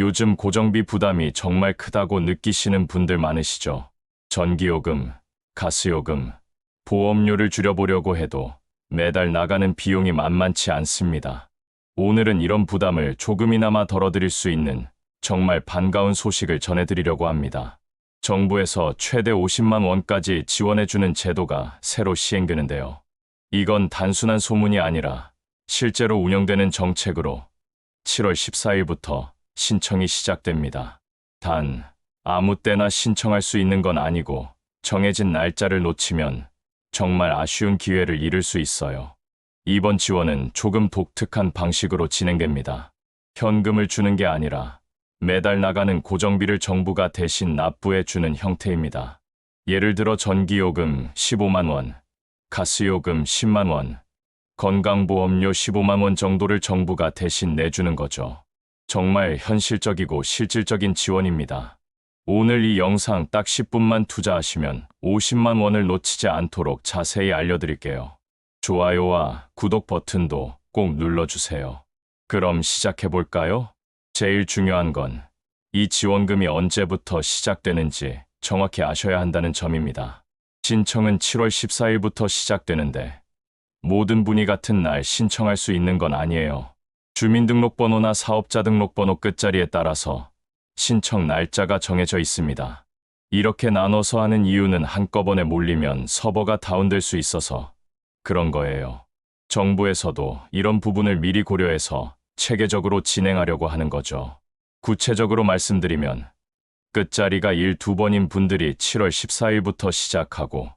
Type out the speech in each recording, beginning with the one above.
요즘 고정비 부담이 정말 크다고 느끼시는 분들 많으시죠? 전기요금, 가스요금, 보험료를 줄여보려고 해도 매달 나가는 비용이 만만치 않습니다. 오늘은 이런 부담을 조금이나마 덜어드릴 수 있는 정말 반가운 소식을 전해드리려고 합니다. 정부에서 최대 50만 원까지 지원해주는 제도가 새로 시행되는데요. 이건 단순한 소문이 아니라 실제로 운영되는 정책으로 7월 14일부터 신청이 시작됩니다. 단, 아무 때나 신청할 수 있는 건 아니고 정해진 날짜를 놓치면 정말 아쉬운 기회를 잃을 수 있어요. 이번 지원은 조금 독특한 방식으로 진행됩니다. 현금을 주는 게 아니라 매달 나가는 고정비를 정부가 대신 납부해 주는 형태입니다. 예를 들어 전기요금 15만 원, 가스요금 10만 원, 건강보험료 15만 원 정도를 정부가 대신 내주는 거죠. 정말 현실적이고 실질적인 지원입니다. 오늘 이 영상 딱 10분만 투자하시면 50만 원을 놓치지 않도록 자세히 알려드릴게요. 좋아요와 구독 버튼도 꼭 눌러주세요. 그럼 시작해볼까요? 제일 중요한 건 이 지원금이 언제부터 시작되는지 정확히 아셔야 한다는 점입니다. 신청은 7월 14일부터 시작되는데 모든 분이 같은 날 신청할 수 있는 건 아니에요. 주민등록번호나 사업자 등록번호 끝자리에 따라서 신청 날짜가 정해져 있습니다. 이렇게 나눠서 하는 이유는 한꺼번에 몰리면 서버가 다운될 수 있어서 그런 거예요. 정부에서도 이런 부분을 미리 고려해서 체계적으로 진행하려고 하는 거죠. 구체적으로 말씀드리면 끝자리가 일두 번인 분들이 7월 14일부터 시작하고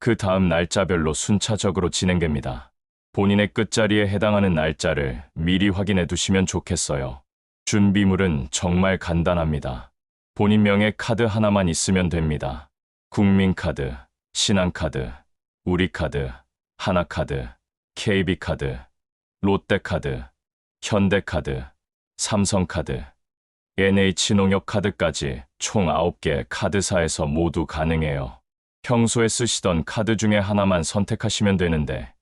그 다음 날짜별로 순차적으로 진행됩니다. 본인의 끝자리에 해당하는 날짜를 미리 확인해 두시면 좋겠어요. 준비물은 정말 간단합니다. 본인 명의 카드 하나만 있으면 됩니다. 국민카드, 신한카드, 우리카드, 하나카드, KB카드, 롯데카드, 현대카드, 삼성카드, NH농협카드까지 총 9개 카드사에서 모두 가능해요. 평소에 쓰시던 카드 중에 하나만 선택하시면 되는데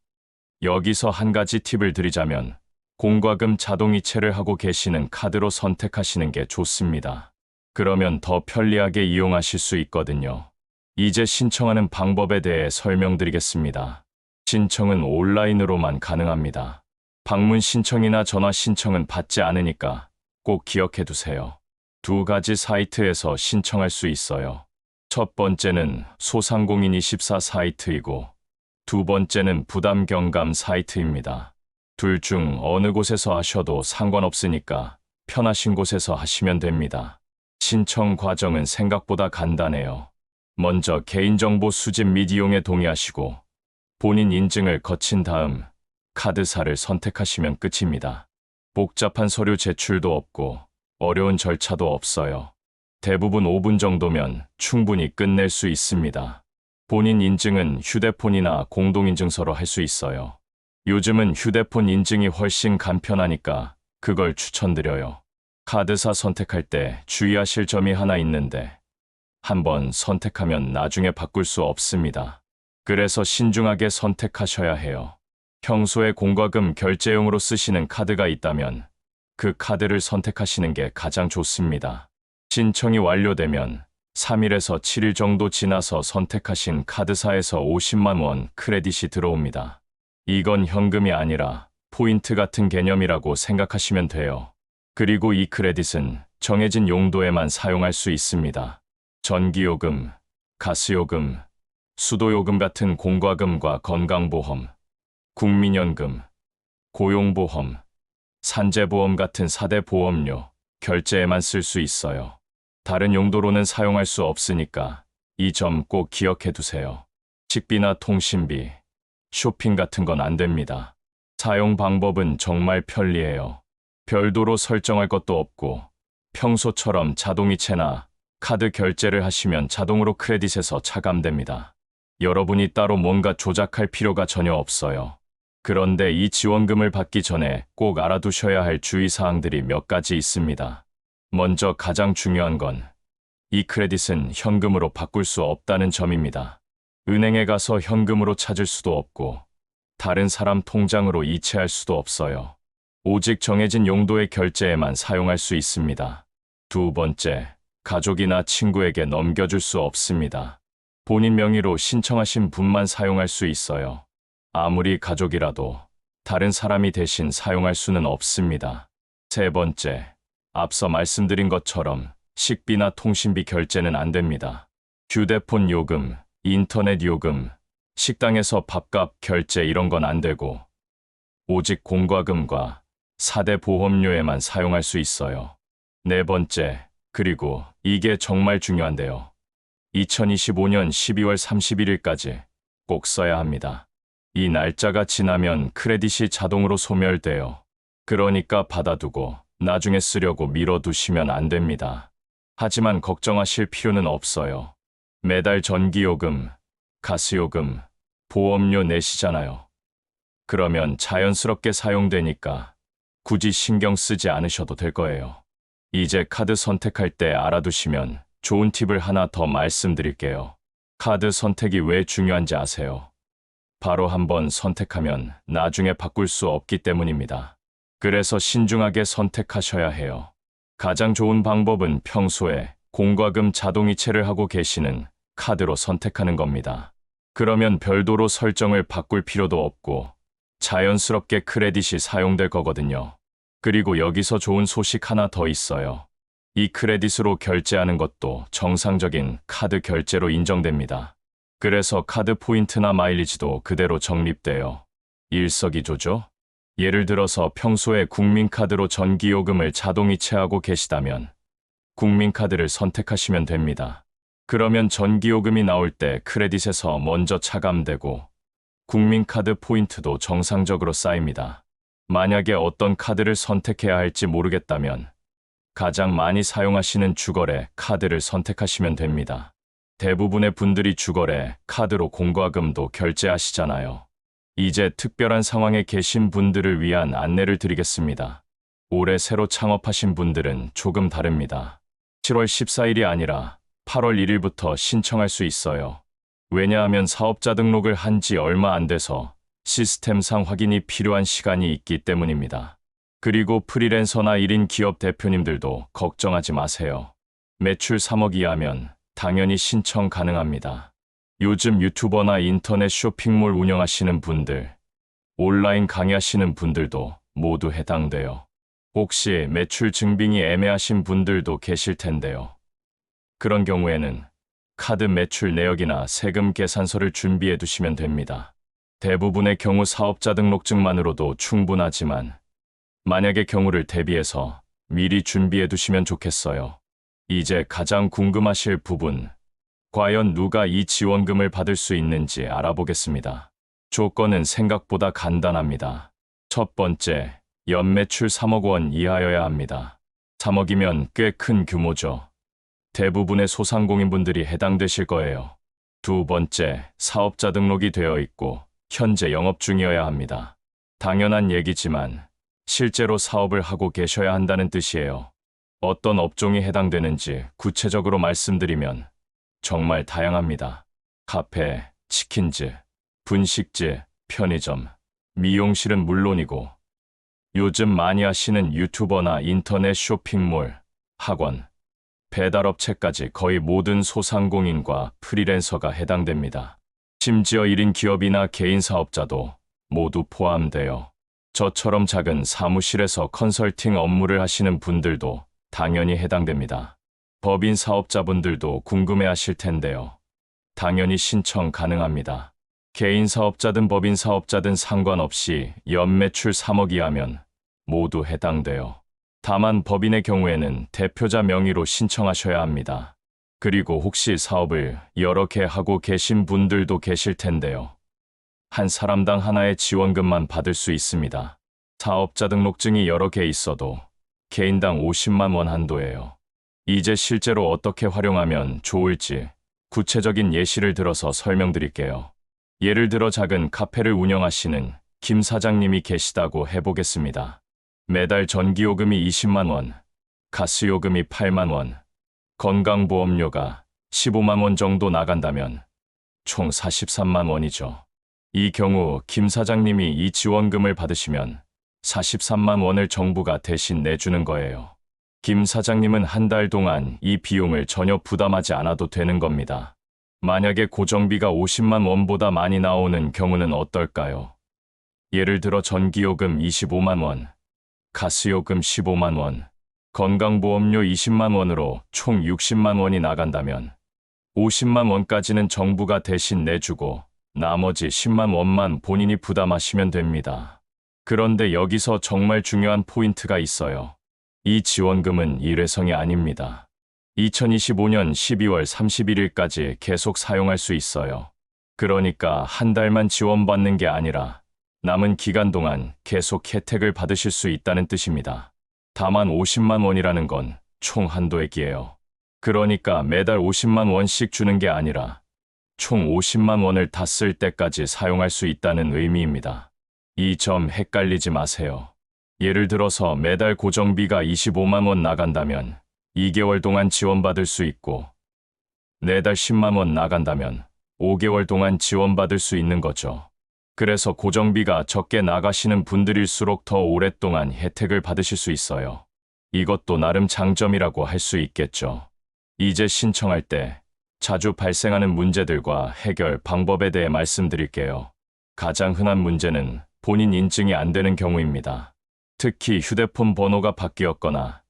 여기서 한 가지 팁을 드리자면 공과금 자동이체를 하고 계시는 카드로 선택하시는 게 좋습니다. 그러면 더 편리하게 이용하실 수 있거든요. 이제 신청하는 방법에 대해 설명드리겠습니다. 신청은 온라인으로만 가능합니다. 방문 신청이나 전화 신청은 받지 않으니까 꼭 기억해 두세요. 두 가지 사이트에서 신청할 수 있어요. 첫 번째는 소상공인 24 사이트이고 두 번째는 부담 경감 사이트입니다. 둘 중 어느 곳에서 하셔도 상관없으니까 편하신 곳에서 하시면 됩니다. 신청 과정은 생각보다 간단해요. 먼저 개인정보 수집 및 이용에 동의하시고 본인 인증을 거친 다음 카드사를 선택하시면 끝입니다. 복잡한 서류 제출도 없고 어려운 절차도 없어요. 대부분 5분 정도면 충분히 끝낼 수 있습니다. 본인 인증은 휴대폰이나 공동인증서로 할 수 있어요. 요즘은 휴대폰 인증이 훨씬 간편하니까 그걸 추천드려요. 카드사 선택할 때 주의하실 점이 하나 있는데 한번 선택하면 나중에 바꿀 수 없습니다. 그래서 신중하게 선택하셔야 해요. 평소에 공과금 결제용으로 쓰시는 카드가 있다면 그 카드를 선택하시는 게 가장 좋습니다. 신청이 완료되면 3일에서 7일 정도 지나서 선택하신 카드사에서 50만 원 크레딧이 들어옵니다. 이건 현금이 아니라 포인트 같은 개념이라고 생각하시면 돼요. 그리고 이 크레딧은 정해진 용도에만 사용할 수 있습니다. 전기요금, 가스요금, 수도요금 같은 공과금과 건강보험, 국민연금, 고용보험, 산재보험 같은 4대 보험료, 결제에만 쓸 수 있어요. 다른 용도로는 사용할 수 없으니까 이 점 꼭 기억해 두세요. 식비나 통신비, 쇼핑 같은 건 안 됩니다. 사용 방법은 정말 편리해요. 별도로 설정할 것도 없고 평소처럼 자동이체나 카드 결제를 하시면 자동으로 크레딧에서 차감됩니다. 여러분이 따로 뭔가 조작할 필요가 전혀 없어요. 그런데 이 지원금을 받기 전에 꼭 알아두셔야 할 주의사항들이 몇 가지 있습니다. 먼저 가장 중요한 건 이 크레딧은 현금으로 바꿀 수 없다는 점입니다. 은행에 가서 현금으로 찾을 수도 없고 다른 사람 통장으로 이체할 수도 없어요. 오직 정해진 용도의 결제에만 사용할 수 있습니다. 두 번째, 가족이나 친구에게 넘겨줄 수 없습니다. 본인 명의로 신청하신 분만 사용할 수 있어요. 아무리 가족이라도 다른 사람이 대신 사용할 수는 없습니다. 세 번째, 앞서 말씀드린 것처럼 식비나 통신비 결제는 안 됩니다. 휴대폰 요금, 인터넷 요금, 식당에서 밥값 결제 이런 건 안 되고 오직 공과금과 4대 보험료에만 사용할 수 있어요. 네 번째, 그리고 이게 정말 중요한데요. 2025년 12월 31일까지 꼭 써야 합니다. 이 날짜가 지나면 크레딧이 자동으로 소멸돼요. 그러니까 받아두고 나중에 쓰려고 미뤄두시면 안 됩니다. 하지만 걱정하실 필요는 없어요. 매달 전기요금, 가스요금, 보험료 내시잖아요. 그러면 자연스럽게 사용되니까 굳이 신경 쓰지 않으셔도 될 거예요. 이제 카드 선택할 때 알아두시면 좋은 팁을 하나 더 말씀드릴게요. 카드 선택이 왜 중요한지 아세요? 바로 한번 선택하면 나중에 바꿀 수 없기 때문입니다. 그래서 신중하게 선택하셔야 해요. 가장 좋은 방법은 평소에 공과금 자동이체를 하고 계시는 카드로 선택하는 겁니다. 그러면 별도로 설정을 바꿀 필요도 없고 자연스럽게 크레딧이 사용될 거거든요. 그리고 여기서 좋은 소식 하나 더 있어요. 이 크레딧으로 결제하는 것도 정상적인 카드 결제로 인정됩니다. 그래서 카드 포인트나 마일리지도 그대로 적립돼요. 일석이조죠? 예를 들어서 평소에 국민카드로 전기요금을 자동이체하고 계시다면 국민카드를 선택하시면 됩니다. 그러면 전기요금이 나올 때 크레딧에서 먼저 차감되고 국민카드 포인트도 정상적으로 쌓입니다. 만약에 어떤 카드를 선택해야 할지 모르겠다면 가장 많이 사용하시는 주거래 카드를 선택하시면 됩니다. 대부분의 분들이 주거래 카드로 공과금도 결제하시잖아요. 이제 특별한 상황에 계신 분들을 위한 안내를 드리겠습니다. 올해 새로 창업하신 분들은 조금 다릅니다. 7월 14일이 아니라 8월 1일부터 신청할 수 있어요. 왜냐하면 사업자 등록을 한 지 얼마 안 돼서 시스템상 확인이 필요한 시간이 있기 때문입니다. 그리고 프리랜서나 1인 기업 대표님들도 걱정하지 마세요. 매출 3억 이하면 당연히 신청 가능합니다. 요즘 유튜버나 인터넷 쇼핑몰 운영하시는 분들, 온라인 강의하시는 분들도 모두 해당돼요. 혹시 매출 증빙이 애매하신 분들도 계실 텐데요. 그런 경우에는 카드 매출 내역이나 세금 계산서를 준비해 두시면 됩니다. 대부분의 경우 사업자 등록증만으로도 충분하지만 만약의 경우를 대비해서 미리 준비해 두시면 좋겠어요. 이제 가장 궁금하실 부분, 과연 누가 이 지원금을 받을 수 있는지 알아보겠습니다. 조건은 생각보다 간단합니다. 첫 번째, 연매출 3억 원 이하여야 합니다. 3억이면 꽤 큰 규모죠. 대부분의 소상공인분들이 해당되실 거예요. 두 번째, 사업자 등록이 되어 있고 현재 영업 중이어야 합니다. 당연한 얘기지만 실제로 사업을 하고 계셔야 한다는 뜻이에요. 어떤 업종이 해당되는지 구체적으로 말씀드리면 정말 다양합니다. 카페, 치킨집, 분식집, 편의점, 미용실은 물론이고 요즘 많이 하시는 유튜버나 인터넷 쇼핑몰, 학원, 배달업체까지 거의 모든 소상공인과 프리랜서가 해당됩니다. 심지어 1인 기업이나 개인 사업자도 모두 포함되어 저처럼 작은 사무실에서 컨설팅 업무를 하시는 분들도 당연히 해당됩니다. 법인 사업자분들도 궁금해 하실 텐데요. 당연히 신청 가능합니다. 개인 사업자든 법인 사업자든 상관없이 연매출 3억 이하면 모두 해당돼요. 다만 법인의 경우에는 대표자 명의로 신청하셔야 합니다. 그리고 혹시 사업을 여러 개 하고 계신 분들도 계실 텐데요. 한 사람당 하나의 지원금만 받을 수 있습니다. 사업자 등록증이 여러 개 있어도 개인당 50만 원 한도예요. 이제 실제로 어떻게 활용하면 좋을지 구체적인 예시를 들어서 설명드릴게요. 예를 들어 작은 카페를 운영하시는 김 사장님이 계시다고 해보겠습니다. 매달 전기요금이 20만 원, 가스요금이 8만 원, 건강보험료가 15만 원 정도 나간다면 총 43만 원이죠. 이 경우 김 사장님이 이 지원금을 받으시면 43만 원을 정부가 대신 내주는 거예요. 김 사장님은 한 달 동안 이 비용을 전혀 부담하지 않아도 되는 겁니다. 만약에 고정비가 50만 원보다 많이 나오는 경우는 어떨까요? 예를 들어 전기요금 25만 원, 가스요금 15만 원, 건강보험료 20만 원으로 총 60만 원이 나간다면 50만 원까지는 정부가 대신 내주고 나머지 10만 원만 본인이 부담하시면 됩니다. 그런데 여기서 정말 중요한 포인트가 있어요. 이 지원금은 일회성이 아닙니다. 2025년 12월 31일까지 계속 사용할 수 있어요. 그러니까 한 달만 지원받는 게 아니라 남은 기간 동안 계속 혜택을 받으실 수 있다는 뜻입니다. 다만 50만 원이라는 건 총 한도액이에요. 그러니까 매달 50만 원씩 주는 게 아니라 총 50만 원을 다 쓸 때까지 사용할 수 있다는 의미입니다. 이 점 헷갈리지 마세요. 예를 들어서 매달 고정비가 25만 원 나간다면 2개월 동안 지원받을 수 있고 매달 10만 원 나간다면 5개월 동안 지원받을 수 있는 거죠. 그래서 고정비가 적게 나가시는 분들일수록 더 오랫동안 혜택을 받으실 수 있어요. 이것도 나름 장점이라고 할 수 있겠죠. 이제 신청할 때 자주 발생하는 문제들과 해결 방법에 대해 말씀드릴게요. 가장 흔한 문제는 본인 인증이 안 되는 경우입니다. 특히 휴대폰 번호가 바뀌었거나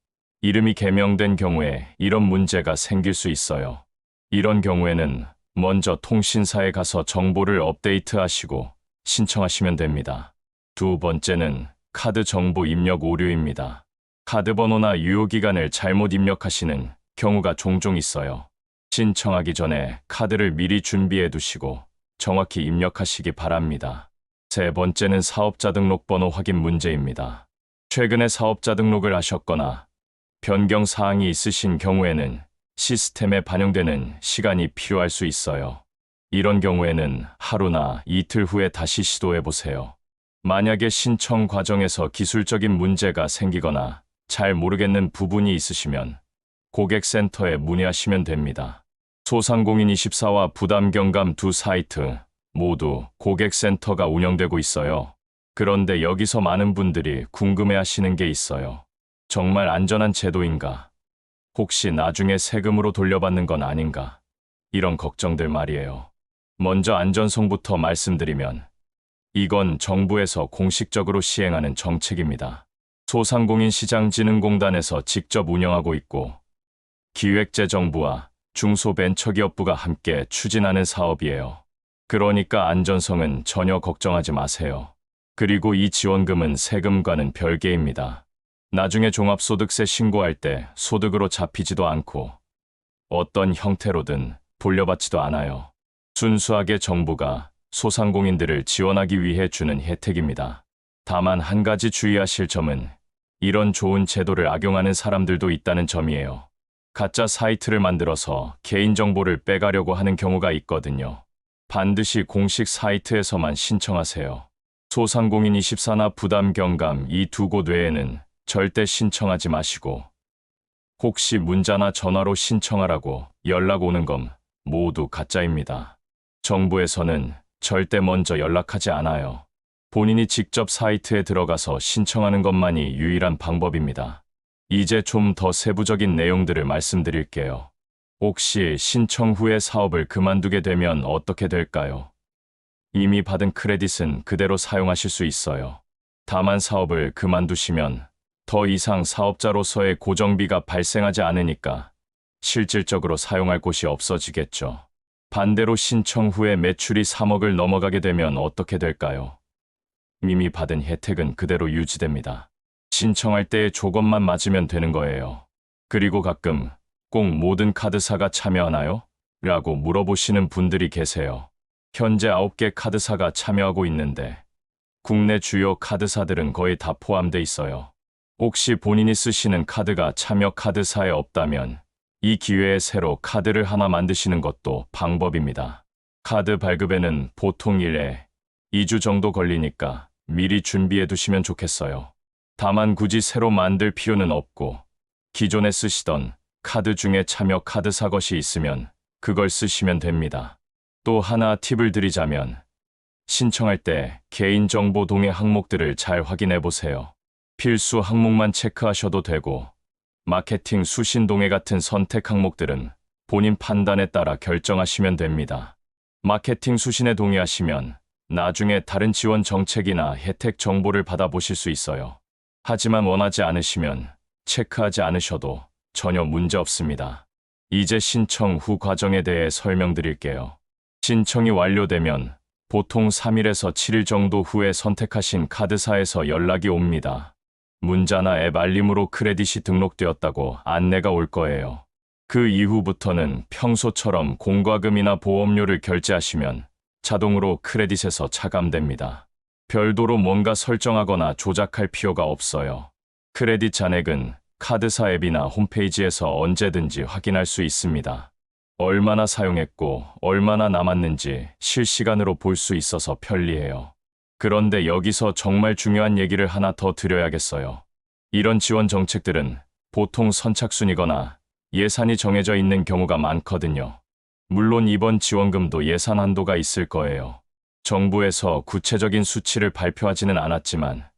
이름이 개명된 경우에 이런 문제가 생길 수 있어요. 이런 경우에는 먼저 통신사에 가서 정보를 업데이트하시고 신청하시면 됩니다. 두 번째는 카드 정보 입력 오류입니다. 카드 번호나 유효기간을 잘못 입력하시는 경우가 종종 있어요. 신청하기 전에 카드를 미리 준비해 두시고 정확히 입력하시기 바랍니다. 세 번째는 사업자 등록번호 확인 문제입니다. 최근에 사업자 등록을 하셨거나 변경 사항이 있으신 경우에는 시스템에 반영되는 시간이 필요할 수 있어요. 이런 경우에는 하루나 이틀 후에 다시 시도해 보세요. 만약에 신청 과정에서 기술적인 문제가 생기거나 잘 모르겠는 부분이 있으시면 고객센터에 문의하시면 됩니다. 소상공인 24와 부담 경감 두 사이트 모두 고객센터가 운영되고 있어요. 그런데 여기서 많은 분들이 궁금해 하시는 게 있어요. 정말 안전한 제도인가? 혹시 나중에 세금으로 돌려받는 건 아닌가? 이런 걱정들 말이에요. 먼저 안전성부터 말씀드리면 이건 정부에서 공식적으로 시행하는 정책입니다. 소상공인 시장진흥공단에서 직접 운영하고 있고 기획재정부와 중소벤처기업부가 함께 추진하는 사업이에요. 그러니까 안전성은 전혀 걱정하지 마세요. 그리고 이 지원금은 세금과는 별개입니다. 나중에 종합소득세 신고할 때 소득으로 잡히지도 않고 어떤 형태로든 돌려받지도 않아요. 순수하게 정부가 소상공인들을 지원하기 위해 주는 혜택입니다. 다만 한 가지 주의하실 점은 이런 좋은 제도를 악용하는 사람들도 있다는 점이에요. 가짜 사이트를 만들어서 개인정보를 빼가려고 하는 경우가 있거든요. 반드시 공식 사이트에서만 신청하세요. 소상공인 24나 부담 경감 이 두 곳 외에는 절대 신청하지 마시고 혹시 문자나 전화로 신청하라고 연락 오는 건 모두 가짜입니다. 정부에서는 절대 먼저 연락하지 않아요. 본인이 직접 사이트에 들어가서 신청하는 것만이 유일한 방법입니다. 이제 좀 더 세부적인 내용들을 말씀드릴게요. 혹시 신청 후에 사업을 그만두게 되면 어떻게 될까요? 이미 받은 크레딧은 그대로 사용하실 수 있어요. 다만 사업을 그만두시면 더 이상 사업자로서의 고정비가 발생하지 않으니까 실질적으로 사용할 곳이 없어지겠죠. 반대로 신청 후에 매출이 3억을 넘어가게 되면 어떻게 될까요? 이미 받은 혜택은 그대로 유지됩니다. 신청할 때 조건만 맞으면 되는 거예요. 그리고 가끔 꼭 모든 카드사가 참여하나요? 라고 물어보시는 분들이 계세요. 현재 9개 카드사가 참여하고 있는데 국내 주요 카드사들은 거의 다 포함돼 있어요. 혹시 본인이 쓰시는 카드가 참여 카드사에 없다면 이 기회에 새로 카드를 하나 만드시는 것도 방법입니다. 카드 발급에는 보통 1에 2주 정도 걸리니까 미리 준비해 두시면 좋겠어요. 다만 굳이 새로 만들 필요는 없고 기존에 쓰시던 카드 중에 참여 카드사 것이 있으면 그걸 쓰시면 됩니다. 또 하나 팁을 드리자면 신청할 때 개인정보 동의 항목들을 잘 확인해 보세요. 필수 항목만 체크하셔도 되고, 마케팅 수신 동의 같은 선택 항목들은 본인 판단에 따라 결정하시면 됩니다. 마케팅 수신에 동의하시면 나중에 다른 지원 정책이나 혜택 정보를 받아보실 수 있어요. 하지만 원하지 않으시면 체크하지 않으셔도 전혀 문제 없습니다. 이제 신청 후 과정에 대해 설명드릴게요. 신청이 완료되면 보통 3일에서 7일 정도 후에 선택하신 카드사에서 연락이 옵니다. 문자나 앱 알림으로 크레딧이 등록되었다고 안내가 올 거예요. 그 이후부터는 평소처럼 공과금이나 보험료를 결제하시면 자동으로 크레딧에서 차감됩니다. 별도로 뭔가 설정하거나 조작할 필요가 없어요. 크레딧 잔액은 카드사 앱이나 홈페이지에서 언제든지 확인할 수 있습니다. 얼마나 사용했고 얼마나 남았는지 실시간으로 볼 수 있어서 편리해요. 그런데 여기서 정말 중요한 얘기를 하나 더 드려야겠어요. 이런 지원 정책들은 보통 선착순이거나 예산이 정해져 있는 경우가 많거든요. 물론 이번 지원금도 예산 한도가 있을 거예요. 정부에서 구체적인 수치를 발표하지는 않았지만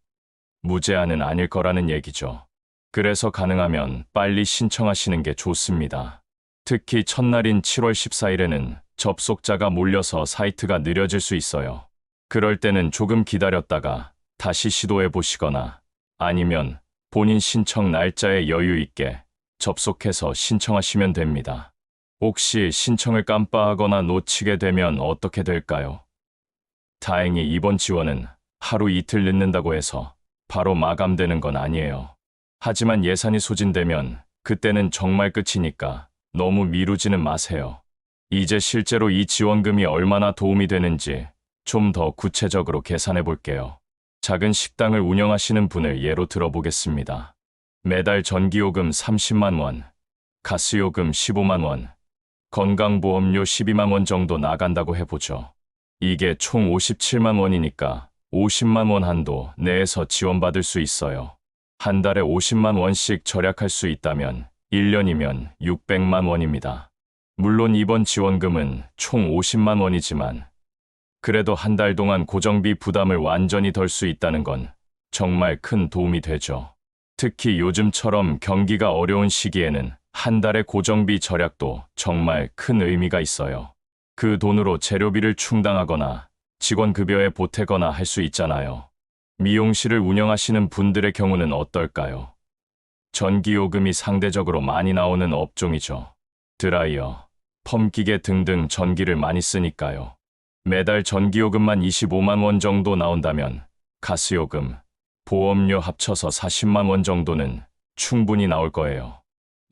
무제한은 아닐 거라는 얘기죠. 그래서 가능하면 빨리 신청하시는 게 좋습니다. 특히 첫날인 7월 14일에는 접속자가 몰려서 사이트가 느려질 수 있어요. 그럴 때는 조금 기다렸다가 다시 시도해 보시거나 아니면 본인 신청 날짜에 여유 있게 접속해서 신청하시면 됩니다. 혹시 신청을 깜빡하거나 놓치게 되면 어떻게 될까요? 다행히 이번 지원은 하루 이틀 늦는다고 해서 바로 마감되는 건 아니에요. 하지만 예산이 소진되면 그때는 정말 끝이니까 너무 미루지는 마세요. 이제 실제로 이 지원금이 얼마나 도움이 되는지 좀 더 구체적으로 계산해 볼게요. 작은 식당을 운영하시는 분을 예로 들어보겠습니다. 매달 전기요금 30만 원, 가스요금 15만 원, 건강보험료 12만 원 정도 나간다고 해보죠. 이게 총 57만 원이니까 50만 원 한도 내에서 지원받을 수 있어요. 한 달에 50만 원씩 절약할 수 있다면 1년이면 600만 원입니다. 물론 이번 지원금은 총 50만 원이지만 그래도 한 달 동안 고정비 부담을 완전히 덜 수 있다는 건 정말 큰 도움이 되죠. 특히 요즘처럼 경기가 어려운 시기에는 한 달의 고정비 절약도 정말 큰 의미가 있어요. 그 돈으로 재료비를 충당하거나 직원 급여에 보태거나 할 수 있잖아요. 미용실을 운영하시는 분들의 경우는 어떨까요? 전기요금이 상대적으로 많이 나오는 업종이죠. 드라이어, 펌기계 등등 전기를 많이 쓰니까요. 매달 전기요금만 25만 원 정도 나온다면 가스요금, 보험료 합쳐서 40만 원 정도는 충분히 나올 거예요.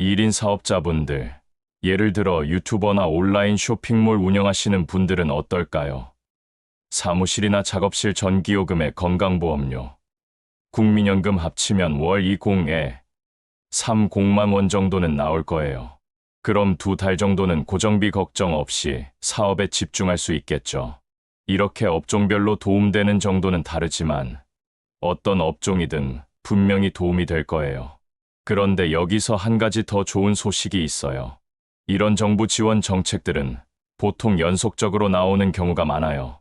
1인 사업자분들, 예를 들어 유튜버나 온라인 쇼핑몰 운영하시는 분들은 어떨까요? 사무실이나 작업실 전기요금에 건강보험료, 국민연금 합치면 월 20에 30만 원 정도는 나올 거예요. 그럼 두 달 정도는 고정비 걱정 없이 사업에 집중할 수 있겠죠. 이렇게 업종별로 도움되는 정도는 다르지만 어떤 업종이든 분명히 도움이 될 거예요. 그런데 여기서 한 가지 더 좋은 소식이 있어요. 이런 정부 지원 정책들은 보통 연속적으로 나오는 경우가 많아요.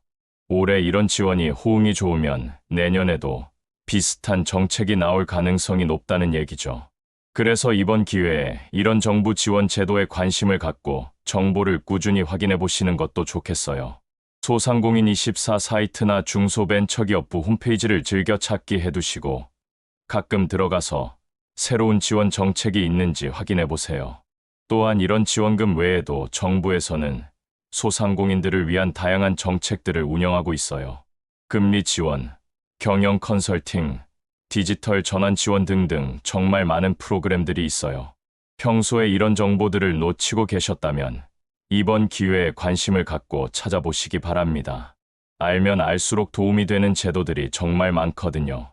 올해 이런 지원이 호응이 좋으면 내년에도 비슷한 정책이 나올 가능성이 높다는 얘기죠. 그래서 이번 기회에 이런 정부 지원 제도에 관심을 갖고 정보를 꾸준히 확인해 보시는 것도 좋겠어요. 소상공인 24 사이트나 중소벤처기업부 홈페이지를 즐겨 찾기 해두시고 가끔 들어가서 새로운 지원 정책이 있는지 확인해 보세요. 또한 이런 지원금 외에도 정부에서는 소상공인들을 위한 다양한 정책들을 운영하고 있어요. 금리 지원, 경영 컨설팅, 디지털 전환 지원 등등 정말 많은 프로그램들이 있어요. 평소에 이런 정보들을 놓치고 계셨다면 이번 기회에 관심을 갖고 찾아보시기 바랍니다. 알면 알수록 도움이 되는 제도들이 정말 많거든요.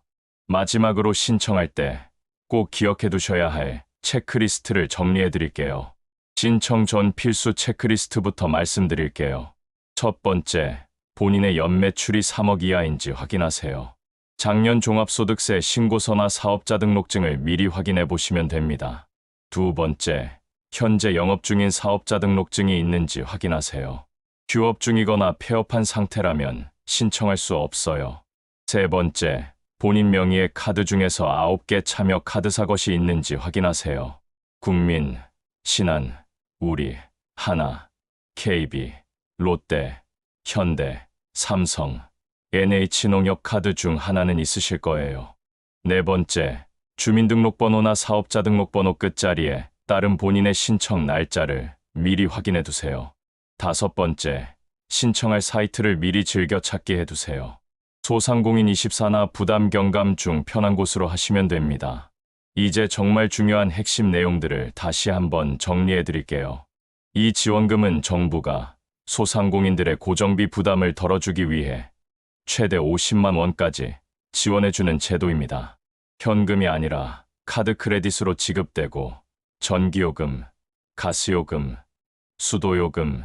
마지막으로 신청할 때 꼭 기억해 두셔야 할 체크리스트를 정리해 드릴게요. 신청 전 필수 체크리스트부터 말씀드릴게요. 첫 번째, 본인의 연매출이 3억 이하인지 확인하세요. 작년 종합소득세 신고서나 사업자 등록증을 미리 확인해 보시면 됩니다. 두 번째, 현재 영업 중인 사업자 등록증이 있는지 확인하세요. 휴업 중이거나 폐업한 상태라면 신청할 수 없어요. 세 번째, 본인 명의의 카드 중에서 9개 참여 카드사 것이 있는지 확인하세요. 국민, 신한, 우리, 하나, KB, 롯데, 현대, 삼성, NH농협 카드 중 하나는 있으실 거예요. 네 번째, 주민등록번호나 사업자 등록번호 끝자리에 따른 본인의 신청 날짜를 미리 확인해 두세요. 다섯 번째, 신청할 사이트를 미리 즐겨 찾기 해 두세요. 소상공인 24나 부담 경감 중 편한 곳으로 하시면 됩니다. 이제 정말 중요한 핵심 내용들을 다시 한번 정리해 드릴게요. 이 지원금은 정부가 소상공인들의 고정비 부담을 덜어주기 위해 최대 50만 원까지 지원해주는 제도입니다. 현금이 아니라 카드 크레딧으로 지급되고 전기요금, 가스요금, 수도요금,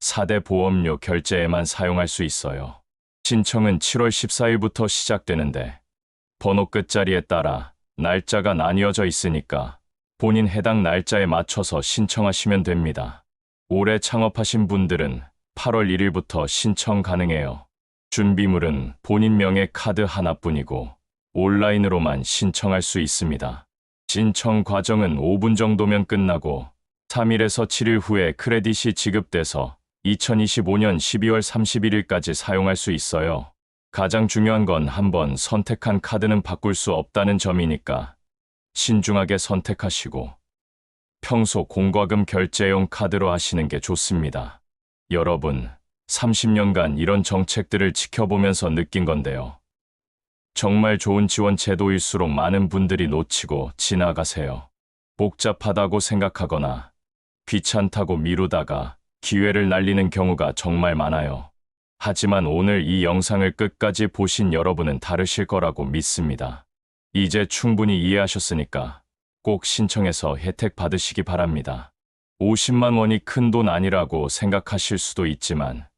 4대 보험료 결제에만 사용할 수 있어요. 신청은 7월 14일부터 시작되는데 번호 끝자리에 따라 날짜가 나뉘어져 있으니까 본인 해당 날짜에 맞춰서 신청하시면 됩니다. 올해 창업하신 분들은 8월 1일부터 신청 가능해요. 준비물은 본인 명의 카드 하나뿐이고 온라인으로만 신청할 수 있습니다. 신청 과정은 5분 정도면 끝나고 3일에서 7일 후에 크레딧이 지급돼서 2025년 12월 31일까지 사용할 수 있어요. 가장 중요한 건 한번 선택한 카드는 바꿀 수 없다는 점이니까 신중하게 선택하시고 평소 공과금 결제용 카드로 하시는 게 좋습니다. 여러분, 30년간 이런 정책들을 지켜보면서 느낀 건데요. 정말 좋은 지원 제도일수록 많은 분들이 놓치고 지나가세요. 복잡하다고 생각하거나 귀찮다고 미루다가 기회를 날리는 경우가 정말 많아요. 하지만 오늘 이 영상을 끝까지 보신 여러분은 다르실 거라고 믿습니다. 이제 충분히 이해하셨으니까 꼭 신청해서 혜택 받으시기 바랍니다. 50만 원이 큰 돈 아니라고 생각하실 수도 있지만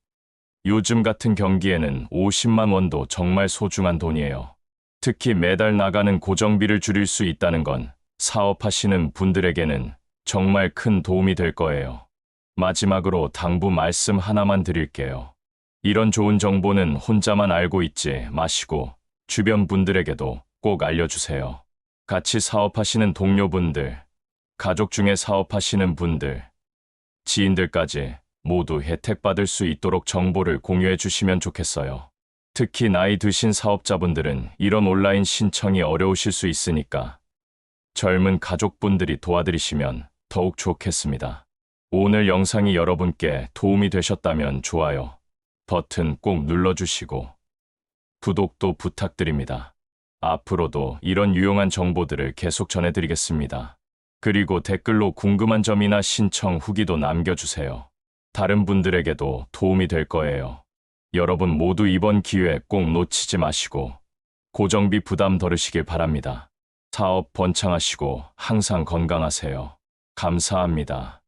요즘 같은 경기에는 50만 원도 정말 소중한 돈이에요. 특히 매달 나가는 고정비를 줄일 수 있다는 건 사업하시는 분들에게는 정말 큰 도움이 될 거예요. 마지막으로 당부 말씀 하나만 드릴게요. 이런 좋은 정보는 혼자만 알고 있지 마시고 주변 분들에게도 꼭 알려주세요. 같이 사업하시는 동료분들, 가족 중에 사업하시는 분들, 지인들까지 모두 혜택 받을 수 있도록 정보를 공유해 주시면 좋겠어요. 특히 나이 드신 사업자분들은 이런 온라인 신청이 어려우실 수 있으니까 젊은 가족분들이 도와드리시면 더욱 좋겠습니다. 오늘 영상이 여러분께 도움이 되셨다면 좋아요 버튼 꼭 눌러주시고 구독도 부탁드립니다. 앞으로도 이런 유용한 정보들을 계속 전해드리겠습니다. 그리고 댓글로 궁금한 점이나 신청 후기도 남겨주세요. 다른 분들에게도 도움이 될 거예요. 여러분 모두 이번 기회 꼭 놓치지 마시고 고정비 부담 덜으시길 바랍니다. 사업 번창하시고 항상 건강하세요. 감사합니다.